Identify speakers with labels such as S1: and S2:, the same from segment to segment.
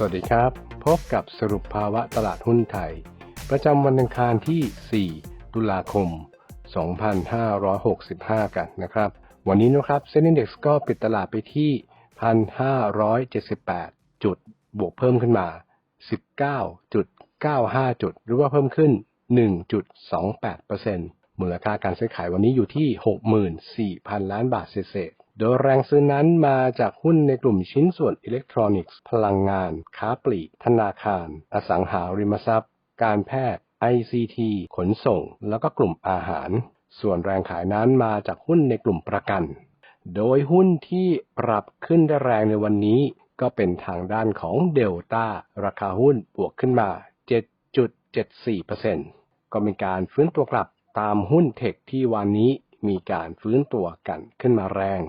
S1: สวัสดีครับ พบกับสรุปภาวะตลาดหุ้นไทย ประจำวันอังคารที่ 4 ตุลาคม 2565 กันนะครับ วันนี้นะครับเซ็นดี Index ก็ปิดตลาดไปที่ 1,578 จุด บวกเพิ่มขึ้นมา 19.95 จุด หรือว่าเพิ่มขึ้น 1.28%มูลค่าการซื้อขายวันนี้อยู่ที่ 64,000 ล้านบาทเศษ โดยแรงซื้อนั้นมาจากหุ้นในกลุ่มชิ้นส่วนอิเล็กทรอนิกส์ พลังงาน ค้าปลีก ธนาคาร อสังหาริมทรัพย์ การแพทย์ ICT ขนส่ง แล้วก็กลุ่มอาหาร ส่วนแรงขายนั้นมาจากหุ้นในกลุ่มประกัน โดยหุ้นที่ปรับขึ้นได้แรงในวันนี้ ก็เป็นทางด้านของเดลต้าราคาหุ้นบวกขึ้นมา 7.74%ก็มีการฟื้นตัวกลับตามหุ้นเทคที่วันนี้มีการฟื้นตัวกันขึ้นมาแรง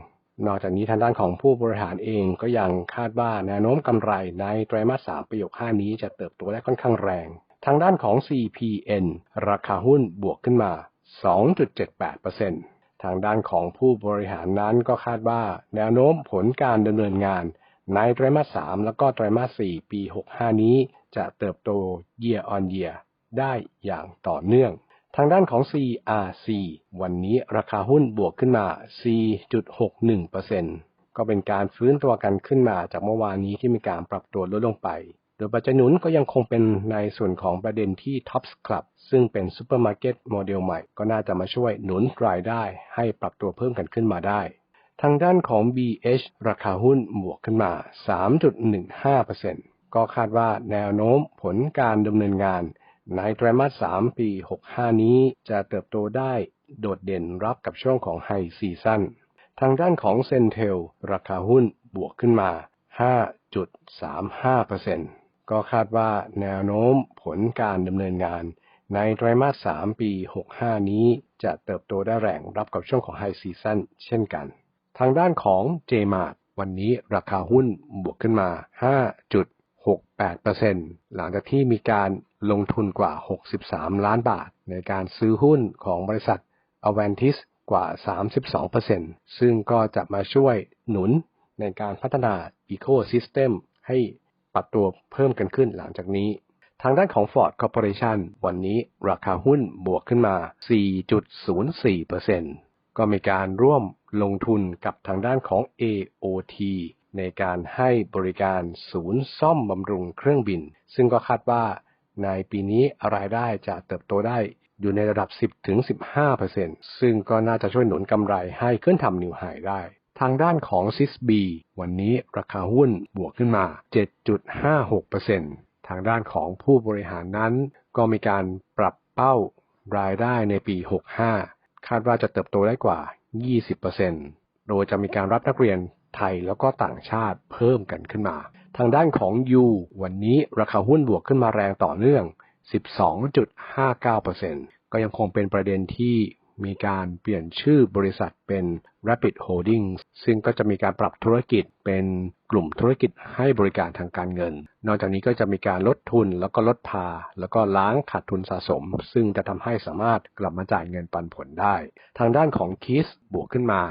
S1: นอกจากนี้ทางด้านของผู้บริหารเองก็ยังคาดว่าแนวโน้มกำไรในไตรมาส3ปี65นี้จะเติบโตได้ค่อนข้างแรง ทางด้านของ CPN ราคาหุ้นบวกขึ้นมา 2.78%ทางด้านของผู้บริหารนั้นก็คาดว่าแนวโน้มผลการดำเนินงานในไตรมาส3แล้วก็ไตรมาส4ปี 65 นี้จะเติบโต year on year ได้อย่างต่อเนื่อง ทางด้านของ CRC วันนี้ราคาหุ้นบวกขึ้นมา 4.61%ก็เป็นการฟื้นตัวกันขึ้นมาจากเมื่อวานนี้ที่มีการปรับตัวลดลงไป โดยปัจจัยหนุนก็ยังคงเป็นในส่วนของประเด็นที่ Tops Club ซึ่งเป็นซูเปอร์มาร์เก็ตโมเดลใหม่ก็น่าจะมาช่วยหนุนรายได้ให้ปรับตัวเพิ่มกันขึ้นมาได้ ทางด้านของ BH ราคาหุ้นบวกขึ้นมา 3.15%ก็คาดว่าแนวโน้มผลการดำเนินงาน ในไตรมาส 3 ปี 65 นี้จะเติบโตได้โดดเด่นรับกับช่วงของไฮซีซั่น ทางด้านของเซนเทลราคาหุ้นบวกขึ้นมา 5.35%ก็คาดว่าแนวโน้มผลการดำเนินงาน ในไตรมาส 3 ปี 65 นี้จะเติบโตได้แรงรับกับช่วงของไฮซีซั่นเช่นกัน ทางด้านของ JMart วันนี้ราคาหุ้นบวกขึ้นมา 5.68%หลังจากที่มีการ ลงทุนกว่า 63 ล้านบาท ในการซื้อหุ้นของบริษัท Avantis กว่า 32%ซึ่งก็จะมาช่วยหนุนในการพัฒนา Ecosystem ให้ปรับตัวเพิ่มกันขึ้นหลังจากนี้ ทางด้านของ Ford Corporation วันนี้ราคาหุ้นบวกขึ้นมา 4.04%ก็มีการร่วมลงทุนกับทางด้านของ AOT ในการให้บริการศูนย์ซ่อมบำรุงเครื่องบิน ซึ่งก็คาดว่า ในปีนี้รายได้จะเติบโตได้อยู่ในระดับ 10-15%ซึ่งก็น่าจะช่วยหนุนกำไรให้ขึ้นทำนิวไฮได้ ทางด้านของ SISB วันนี้ราคาหุ้นบวกขึ้นมา 7.56%ทางด้านของผู้บริหารนั้น ก็มีการปรับเป้ารายได้ในปี 65 คาดว่าจะเติบโตได้กว่า 20%โดยจะมีการรับนักเรียนไทยแล้วก็ต่างชาติเพิ่มกันขึ้นมา ทางด้านของ U วันนี้ราคาหุ้นบวกขึ้นมาแรงต่อเนื่อง 12.59%ก็ยังคงเป็นประเด็นที่มีการเปลี่ยนชื่อบริษัทเป็น Rapid Holdings ซึ่งก็จะมีการปรับธุรกิจเป็นกลุ่มธุรกิจให้บริการทางการเงิน นอกจากนี้ก็จะมีการลดทุนแล้วก็ลดพา แล้วก็ล้างขาดทุนสะสม ซึ่งจะทำให้สามารถกลับมาจ่ายเงินปันผลได้ ทางด้านของ KISS บวกขึ้นมา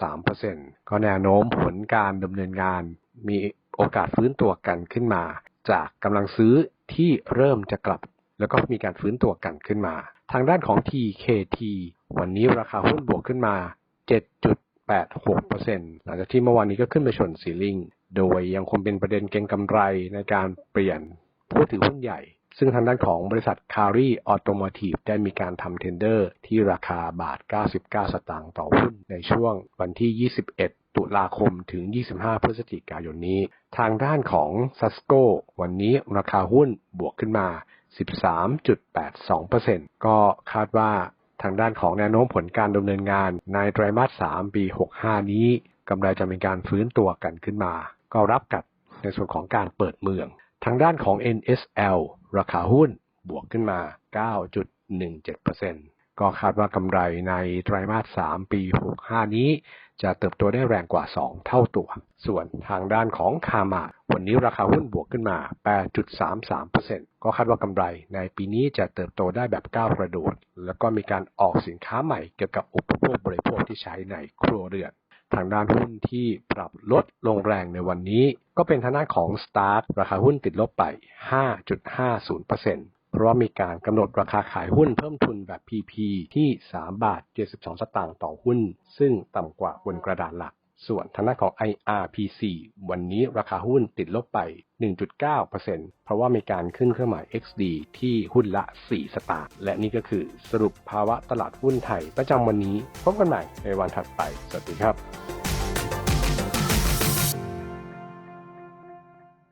S1: 8.53%ก็แนวโน้มผลการดำเนินงาน มีโอกาสฟื้นตัวกันขึ้นมา จากกำลังซื้อที่เริ่มจะกลับ แล้วก็มีการฟื้นตัวกันขึ้นมา ทางด้านของ TKT วันนี้ราคาหุ้นบวกขึ้นมา 7.86%หลังจากที่เมื่อวานนี้ก็ขึ้นไปชนซีลิงโดยยังคงเป็นประเด็นเก็งกำไรในการเปลี่ยนผู้ถือหุ้นใหญ่ ซึ่งทางด้านของบริษัท c a r i Automotive ได้มีการทำเทนเดอร์ที่ราคาบาท 99 สตางค์ต่อหุ้นในช่วงวันที่ 21 ตุลาคมถึง 25 พฤศจิกายนนี้ ทางด้านของ s a s c o วันนี้ราคาหุ้นบวกขึ้นมา 13.82%ก็คาดว่าทางด้านของแนวโน้มผลการดำเนินงานในไตรมาส 3 ปี 65 นี้กำไรจะมีการฟื้นตัวกันขึ้นมา ก็รับกับในส่วนของการเปิดเมือง ทางด้านของ NSL ราคาหุ้นบวกขึ้นมา 9.17%ก็คาดว่ากำไรในไตรมาส 3 ปี 65 นี้ จะเติบโตได้แรงกว่า 2 เท่าตัว ส่วนทางด้านของคามาวันนี้ราคาหุ้นบวกขึ้นมา 8.33%ก็คาดว่ากำไรในปีนี้จะเติบโตได้แบบก้าวกระโดด แล้วก็มีการออกสินค้าใหม่เกี่ยวกับอุปโภคบริโภคที่ใช้ในครัวเรือน ทางด้านหุ้นที่ปรับลดลงแรงในวันนี้ ก็เป็นทางด้านของ Start ราคาหุ้นติดลบไป 5.50%เพราะว่ามีการกำหนดราคาขายหุ้นเพิ่มทุนแบบ PP ที่ 3 บาท 72 สตางค์ต่อหุ้น ซึ่งต่ำกว่าบนกระดานหลัก ส่วนทางด้านของ IRPC วันนี้ราคาหุ้นติดลบไป 1.9%เพราะว่ามีการขึ้นเครื่องหมาย XD ที่หุ้นละ 4 สตางค์ และนี่ก็คือสรุปภาวะตลาดหุ้นไทย ประจำวันนี้ พบกันใหม่ในวันถัดไป สวัสดีครับ